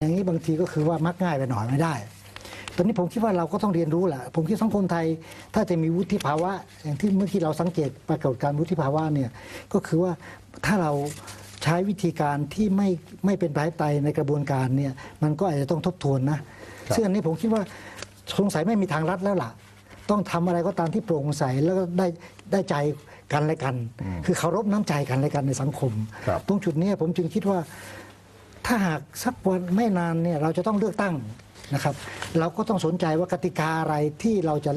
อย่างนี้บางทีก็คือว่ามักง่ายไปหน่อยไม่ได้ ตอนนี้ผมคิดว่าเราก็ต้องเรียนรู้แหละ ผมคิดสังคมไทย ถ้าจะมีวุฒิภาวะ อย่างที่เมื่อกี้เราสังเกตปรากฏการณ์วุฒิภาวะเนี่ยก็คือว่าถ้าเราใช้วิธีการที่ไม่ไม่เป็นประชาธิปไตยในกระบวนการเนี่ยมันก็อาจจะต้องทบทวนนะซึ่งอันนี้ผมคิดว่าสงสัยไม่มีทางลัดแล้วล่ะ ต้องทำอะไรก็ตามที่โปร่งใสแล้วก็ได้ได้ใจกันและกัน คือเคารพน้ำใจกันและกันในสังคมครับตรงจุดนี้ผมจึงคิดว่า ถ้าหากสักวันไม่นานเนี่ยเราจะต้องเลือกตั้งนะครับ เราก็ต้องสนใจว่ากติกาอะไรที่เราจะ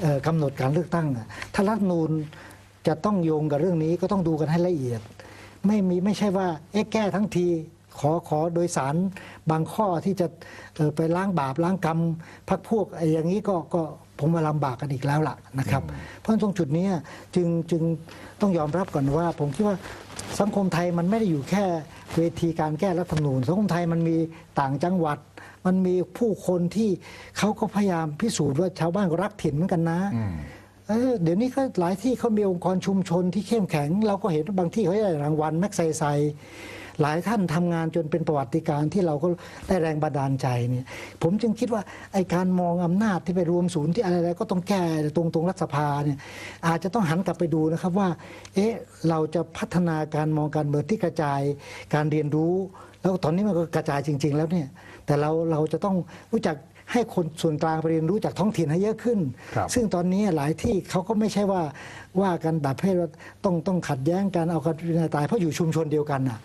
เอ่อกำหนดการเลือกตั้ง ถ้ารัฐนูนจะต้องโยงกับเรื่องนี้ก็ต้องดูกันให้ละเอียด ไม่มีไม่ใช่ว่าเอ๊ะแก้ทั้งทีขอขอโดยสารบางข้อที่จะไปล้างบาปล้างกรรมพักพวกอย่างนี้ก็ก็ผมว่าลำบากกันอีกแล้วล่ะนะครับ เพราะฉะนั้นตรงจุดนี้จึงจึงต้องยอมรับก่อนว่า ผมคิดว่า สังคมไทยมันไม่ได้อยู่แค่เวทีการแก้รัฐธรรมนูญสังคมไทยมันมีต่างจังหวัด มันมีผู้คนที่เขาก็พยายามพิสูจน์ว่าชาวบ้านก็รักถิ่นเหมือนกันนะเออเดี๋ยวนี้ก็หลายที่เขามีองค์กรชุมชนที่เข้มแข็ง เราก็เห็นบางที่เขาได้รางวัลแม็กไซไซ หลายท่านทำงานจนเป็นประวัติการณ์ที่เราก็ได้แรงบันดาลใจเนี่ยผมจึงคิดว่าไอการมองอำนาจที่ไปรวมศูนย์ที่อะไรๆก็ต้องแก้ตรงตรงรัฐสภาเนี่ยอาจจะต้องหันกลับไปดูนะครับว่าเอ๊ะเราจะพัฒนาการมองการเมืองที่กระจายการเรียนรู้ แล้วตอนนี้มันก็กระจายจริง ๆ แล้วเนี่ยแต่เราเราจะต้องรู้จัก ให้คนส่วนกลางไปเรียนรู้จากท้องถิ่นให้เยอะขึ้นครับซึ่งตอนนี้หลายที่เขาก็ไม่ใช่ว่าว่ากันแบบเพศว่าต้องต้องขัดแย้งกันเอากันตายเพราะอยู่ชุมชนเดียวกันน่ะ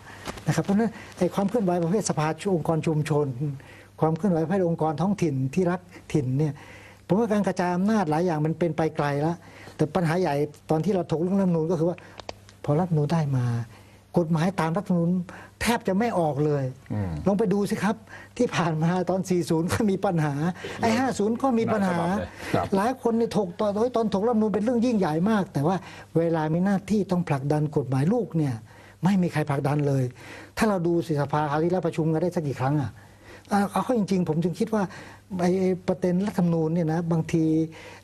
นะครับเพราะฉะนั้นไอ้ความเคลื่อนไหวประเภทสภาองค์กรชุมชน ความเคลื่อนไหวประเภทองค์กรท้องถิ่นที่รักถิ่นเนี่ยผมว่าการกระจายอำนาจหลายอย่างมันเป็นไปไกลแล้วแต่ปัญหาใหญ่ตอนที่เราถกเรื่องรัฐธรรมนูญก็คือว่า พอรัฐธรรมนูญได้มา กฎหมายตามรัฐธรรมนูญแทบจะไม่ออกเลยอืมลองไปดูสิครับ ที่ผ่านมาตอน 40 ก็มีปัญหา ไอ้ 50 ก็มีปัญหาหลายฉบับเลยครับ หลายคนเนี่ยถกตอนโอ้ยตอนถกรัฐธรรมนูญเป็นเรื่องยิ่งใหญ่มาก แต่ว่าเวลามีหน้าที่ต้องผลักดันกฎหมายลูกเนี่ย ไม่มีใครผลักดันเลย ถ้าเราดูสิสภาคราวที่แล้วประชุมกันได้สักกี่ครั้งอะอะเอาเข้าจริง ๆ ผมจึงคิดว่าไอ้ไอ้ประเด็นรัฐธรรมนูญเนี่ยนะบางที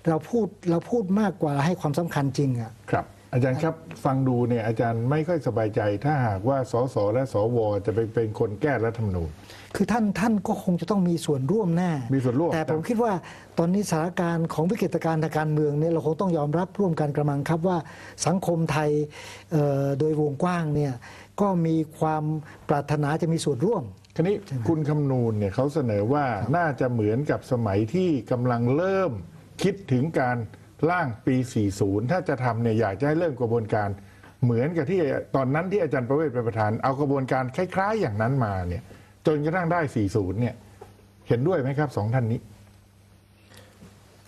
เราพูดเราพูดมากกว่าให้ความสำคัญจริงอะ ครับ อาจารย์ครับฟังดูเนี่ยอาจารย์ไม่ค่อยสบายใจ ถ้าหากว่าสสและสวจะไปเป็นคนแก้รัฐธรรมนูญ คือท่านท่านก็คงจะต้องมีส่วนร่วมแน่มีส่วนร่วมแต่ผมคิดว่าตอนนี้สถานการณ์ของวิกฤตการณ์ทางการเมืองเนี่ยเราคงต้องยอมรับร่วมกันกระมังครับว่าสังคมไทยเอ่อโดยวงกว้างเนี่ยก็มีความปรารถนาจะมีส่วนร่วมทีนี้คุณคำนูนเนี่ยเขาเสนอว่าน่าจะเหมือนกับสมัยที่กำลังเริ่มคิดถึงการ ร่างปี 40 ถ้าจะทำเนี่ยอยากจะให้เริ่มกระบวนการเหมือนกับที่ตอนนั้นที่อาจารย์ประเวศเป็นประธาน เอากระบวนการคล้าย ๆ อย่างนั้นมาเนี่ย จนกระทั่งได้ 40 เนี่ย เห็นด้วยไหมครับสองท่านนี้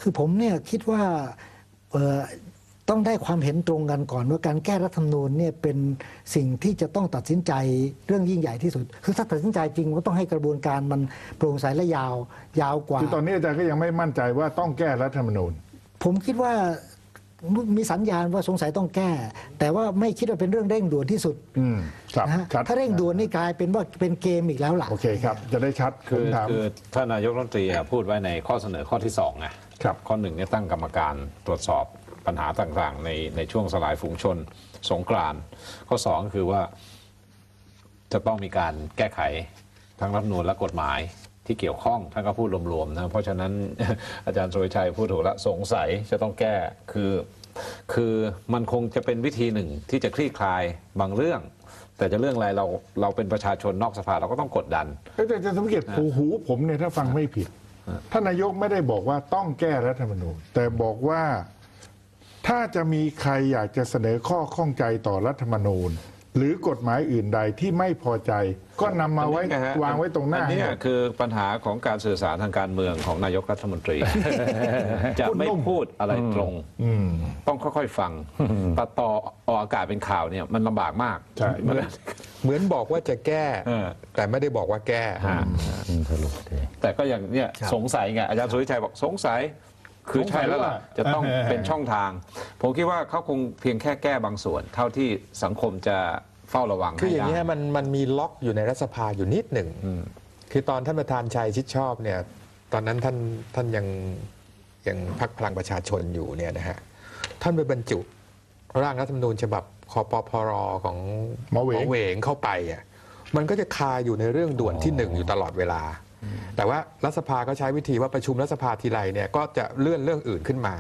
คือผมเนี่ยคิดว่าเอ่อต้องได้ความเห็นตรงกันก่อนว่าการแก้รัฐธรรมนูญเนี่ยเป็นสิ่งที่จะต้องตัดสินใจเรื่องยิ่งใหญ่ที่สุด คือถ้าตัดสินใจจริงก็ต้องให้กระบวนการมันโปร่งใสและยาวยาวกว่าคือตอนนี้อาจารย์ก็ยังไม่มั่นใจว่าต้องแก้รัฐธรรมนูญ ผมคิดว่ามีสัญญาณว่าสงสัยต้องแก้ แต่ว่าไม่คิดว่าเป็นเรื่องเร่งด่วนที่สุดอืมครับนะฮะชัดถ้าเร่งด่วนนี่กลายเป็นว่าเป็นเกมอีกแล้วล่ะโอเคครับ จะได้ชัดผคือมถามคือท่านนายกรัฐมนตรีอะพูดไว้ในข้อเสนอข้อที่สองไงครับข้อหนึ่งเนี่ยตั้งกรรมการตรวจสอบปัญหาต่างๆ ในในช่วงสลายฝูงชนสงกรานต์ข้อสองก็คือว่าจะต้องมีการแก้ไขทั้งรัฐธรรมนูญและกฎหมาย ที่เกี่ยวข้องท่านก็พูดรวมๆนะเพราะฉะนั้นอาจารย์สุริชัยพูดถูกละสงสัยจะต้องแก้คือ คือมันคงจะเป็นวิธีหนึ่งที่จะคลี่คลายบางเรื่อง แต่จะเรื่องอะไรเราเราเป็นประชาชนนอกสภาเราก็ต้องกดดันเอ้ยแต่อาจารย์สมเกียรติหูหูผมเนี่ยถ้าฟังไม่ผิดท่านนายกไม่ได้บอกว่าต้องแก้รัฐธรรมนูญ แต่บอกว่าถ้าจะมีใครอยากจะเสนอข้อข้องใจต่อรัฐธรรมนูญ หรือกฎหมายอื่นใดที่ไม่พอใจ ก็นำมาไว้อันนี้ไงฮะวางไว้ตรงหน้า อันเนี้ยให้คือปัญหาของการสื่อสารทางการเมืองของนายกรัฐมนตรี จะไม่พูดนุ่ม พูดอะไรตรง อืม ต้องค่อยๆฟังตัดต่อออกอากาศเป็นข่าวเนี่ยมันลำบากมากใช่ มัน เหมือนบอกว่าจะแก้ เออ แต่ไม่ได้บอกว่าแก้ ฮะแต่ก็อย่างเนี่ยสงสัยไงอาจารย์สุริชัยบอกสงสัย คือใช่แล้วล่ะสงสัยว่าจะต้องเออเป็นช่องทาง ผมคิดว่าเขาคงเพียงแค่แก้บางส่วน เท่าที่สังคมจะเฝ้าระวังคืออย่างให้เงี้ยได้มันมันมีล็อกอยู่ในรัฐสภาอยู่นิดหนึ่งคือตอนท่านประธานชัยชิดชอบเนี่ย ตอนนั้นท่านท่านยังยังพักพลังประชาชนอยู่เนี่ยนะฮะท่านไปบรรจุร่างรัฐธรรมนูญฉบับคอปพรของหมอเหวงเหวงเข้าไปอะมันก็จะคาอยู่ในเรื่องด่วนที่หนึ่งอยู่ตลอดเวลา แต่ว่ารัฐสภาก็ใช้วิธีว่าประชุมรัฐสภาทีไรเนี่ยก็จะเลื่อนเรื่องอื่นขึ้นมา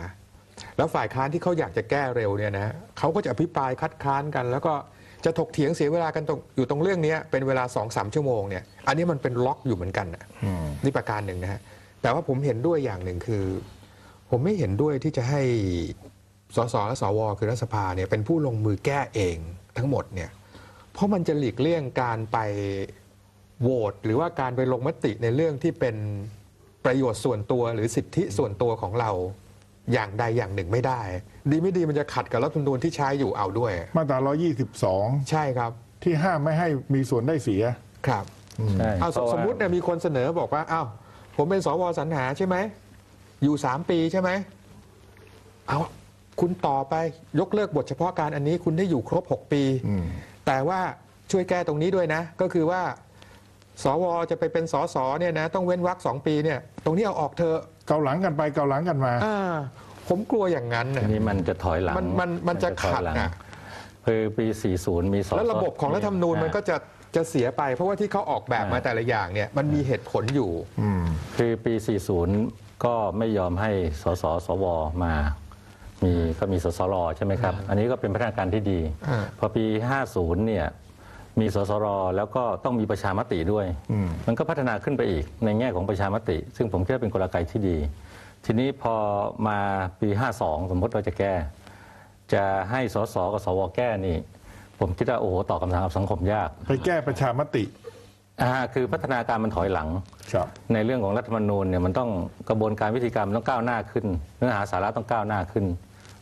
แล้วฝ่ายค้านที่เขาอยากจะแก้เร็วเนี่ยนะเขาก็จะอภิปรายคัดค้านกัน แล้วก็จะถกเถียงเสียเวลากันตรงอยู่ตรงเรื่องนี้เป็นเวลา2องสามชั่วโมงเนี่ยอันนี้มันเป็นล็อกอยู่เหมือนกันนะนี่ประการหนึ่งนะฮะแต่ว่าผมเห็นด้วยอย่างหนึ่งคือ ผมไม่เห็นด้วยที่จะให้สสและสวคือรัฐสภาเนี่ยเป็นผู้ลงมือแก้เองทั้งหมดเนี่ยเพราะมันจะหลีกเลี่ยงการไป โหวตหรือว่าการไปลงมติในเรื่องที่เป็นประโยชน์ส่วนตัวหรือสิทธิส่วนตัวของเราอย่างใดอย่างหนึ่งไม่ได้ ดีไม่ดีมันจะขัดกับรัฐธรรมนูญที่ใช้อยู่เอาด้วย มาตรา 122 ใช่ครับ ที่ห้ามไม่ให้มีส่วนได้เสียครับใช่เอาสเพราะว่าสมมติเนี่ยมีคนเสนอบอกว่าอ้าวผมเป็นสวสรรหาใช่ไหมอยู่สามปีใช่ไหมเอาคุณต่อไปยกเลิกบทเฉพาะการอันนี้คุณได้อยู่ครบ 6 ปีอืมแต่ว่าช่วยแก้ตรงนี้ด้วยนะ ก็คือว่า สวจะไปเป็นสสเนี่ยนะต้องเว้นวรรคสองปีเนี่ยตรงนี้เอาออกเถอะเกาหลังกันไปเกาหลังกันมาอ่าผมกลัวอย่างนั้นน่ะอันนี้มันจะถอยหลังมันมันมันจะถอยขัดหลังน่ะคือปี 40 มีสแล้วระบบของรัฐธรรมนูญมันก็จะจะเสียไป เพราะว่าที่เขาออกแบบมาแต่ละอย่างเนี่ยมันมีเหตุผลอยู่อืมคือปี 40 ก็ไม่ยอมให้สสสวมา มีก็มีสสรใช่ไหมครับ อันนี้ก็เป็นพัฒนาการที่ดีอ่าพอปี 50 เนี่ย มีสสรแล้วก็ต้องมีประชามติด้วยอืมมันก็พัฒนาขึ้นไปอีกในแง่ของประชามติ ซึ่งผมคิดว่าเป็นกลไกที่ดี ทีนี้พอมาปี 52 สมมติเราจะแก้ จะให้สสกับสวแก้นี่ ผมคิดว่าโอ้โหตอบคำถามกับสังคมยาก ไปแก้ประชามติอ่าคือพัฒนาการมันถอยหลังครับในเรื่องของรัฐธรรมนูญเนี่ยมันต้องกระบวนการวิธีการมันต้องก้าวหน้าขึ้น เนื้อหาสาระต้องก้าวหน้าขึ้น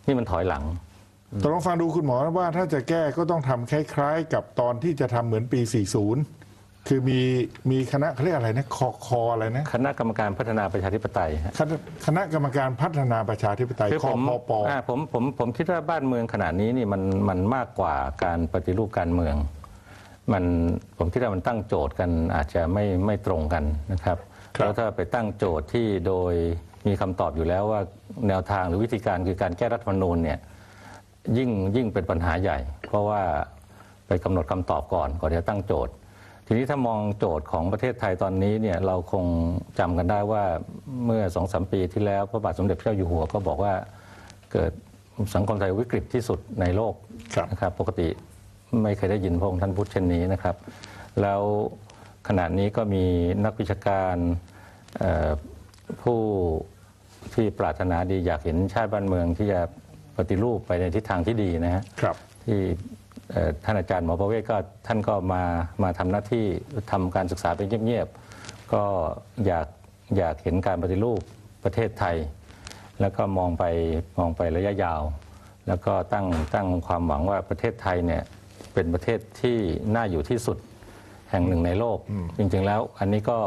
นี่มันถอยหลัง แต่ลองฟังดูคุณหมอว่าถ้าจะแก้ก็ต้องทำคล้ายๆ กับตอนที่จะทำเหมือนปี 40 คือมีมีคณะเขาเรียกอะไรนะคอคออะไรนะคณะกรรมการพัฒนาประชาธิปไตยฮะคณะคณะกรรมการพัฒนาประชาธิปไตยคือคผอมพปอ่าผมผมผมคิดว่าบ้านเมืองขนาดนี้นี่มันมันมากกว่าการปฏิรูปการเมือง มันผมคิดว่ามันตั้งโจทย์กันอาจจะไม่ไม่ตรงกันนะครับแล้วถ้าไปตั้งโจทย์ที่โดยมีคำตอบอยู่แล้วว่าแนวทางหรือวิธีการคือการแก้รัฐธรรมนูญเนี่ย ยิ่งยิ่งเป็นปัญหาใหญ่ เพราะว่าไปกำหนดคำตอบก่อนก่อนจะตั้งโจทย์ ทีนี้ถ้ามองโจทย์ของประเทศไทยตอนนี้เนี่ยเราคงจำกันได้ว่าเมื่อสองสามปีที่แล้วพระบาทสมเด็จพระเจ้าอยู่หัวก็บอกว่าเกิดสังคมไทยวิกฤตที่สุดในโลกครับนะครับปกติไม่เคยได้ยินพระองค์ท่านพูดเช่นนี้นะครับ แล้วขณะนี้ก็มีนักวิชาการเอ่อผู้ที่ปรารถนาดีอยากเห็นชาติบ้านเมืองที่จะ ปฏิรูปไปในทิศทางที่ดีนะฮะครับที่เอ่อท่านอาจารย์หมอประเวศก็ท่านก็มามาทำหน้าที่ทำการศึกษาเป็นเงียบๆก็อยากอยากเห็นการปฏิรูปประเทศไทย แล้วก็มองไปมองไประยะยาว แล้วก็ตั้งตั้งความหวังว่าประเทศไทยเนี่ยเป็นประเทศที่น่าอยู่ที่สุดแห่งหนึ่งในโลก จริงๆแล้วอันนี้ก็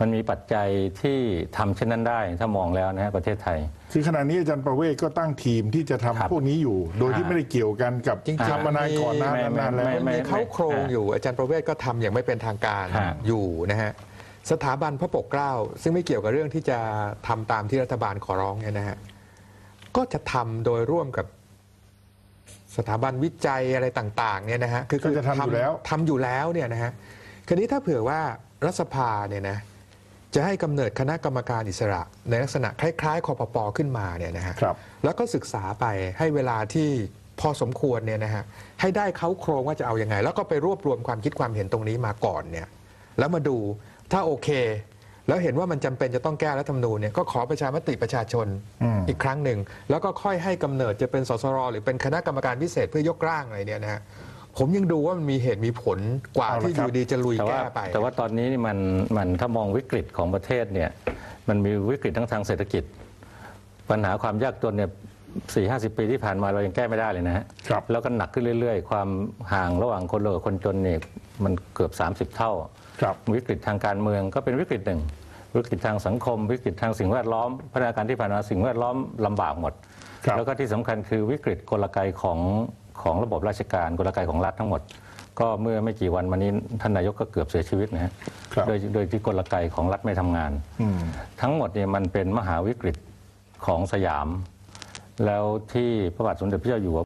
มันมีปัจจัยที่ทำเช่นนั้นได้ถ้ามองแล้วนะฮะประเทศไทย คือขณะนี้อาจารย์ประเวศก็ตั้งทีมที่จะทำครับพวกนี้อยู่ โดยที่อ่าไม่ได้เกี่ยวกันกับจริงๆ ทำมานานก่อนหนาไม่นไม่นานแล้ว ไม่ไม่มีเข้าโครงอยู่อาจารย์ประเวศก็ทำอย่างไม่เป็นทางการฮะ อยู่นะฮะสถาบันพระปกเกล้า ซึ่งไม่เกี่ยวกับเรื่องที่จะทำตามที่รัฐบาลขอร้องเนี่ยนะฮะก็จะทำโดยร่วมกับสถาบันวิจัยอะไรต่างๆเนี่ยนะฮะคือก็จะทำอยู่แล้ว ทำอยู่แล้วเนี่ยนะฮะ คราวนี้ถ้าเผื่อว่ารัฐสภาเนี่ยนะ จะให้กำเนิดคณะกรรมการอิสระ ในลักษณะคล้ายๆคอปปขึ้นมาเนี่ยนะฮะครับแล้วก็ศึกษาไปให้เวลาที่พอสมควรเนี่ยนะฮะให้ได้เขาโครงว่าจะเอาอยัางไง แล้วก็ไปรวบรวมความคิดความเห็นตรงนี้มาก่อนเนี่ยแล้วมาดูถ้าโอเค แล้วเห็นว่ามันจำเป็นจะต้องแก้รัฐธรรมนูญเนี่ยก็ขอประชามติประชาชนอืมอีกครั้งหนึ่ง แล้วก็ค่อยให้กำเนิดจะเป็นสสรหรือเป็นคณะกรรมการพิเศษเพื่อยกร่างอะไรเนี่ยนะฮะ ผมยังดูว่ามันมีเหตุมีผลกว่าเอาละที่อครับยู่ดีจะลุยแต่ว่าแก้ไป แต่ว่าตอนนี้นี่มันมันถ้ามองวิกฤตของประเทศเนี่ยมันมีวิกฤตทั้งทางเศรษฐกิจ ปัญหาความยากจนเนี่ยสี่ห้าสิบปีที่ผ่านมาเรายังแก้ไม่ได้เลยนะฮะครับแล้วก็หนักขึ้นเรื่อยๆ ความห่างระหว่างคนรวยกับคนจนเนี่ยมันเกือบ 30 เท่าครับวิกฤตทางการเมืองก็เป็นวิกฤตหนึ่ง วิกฤตทางสังคม วิกฤตทางสิ่งแวดล้อมพัฒนาการที่ผ่านมาสิ่งแวดล้อมลำบากหมดครับแล้วก็ที่สำคัญคือวิกฤตกลไกของ ของระบบราชการกลไกของรัฐทั้งหมด ก็เมื่อไม่กี่วันมานี้ท่านนายกก็เกือบเสียชีวิตนะฮะครับโดยโดยที่กลไกของรัฐไม่ทำงานอืมทั้งหมดเนี่ยมันเป็นมหาวิกฤตของสยาม แล้วที่พระบาทสมเด็จพระเจ้าอยู่หัว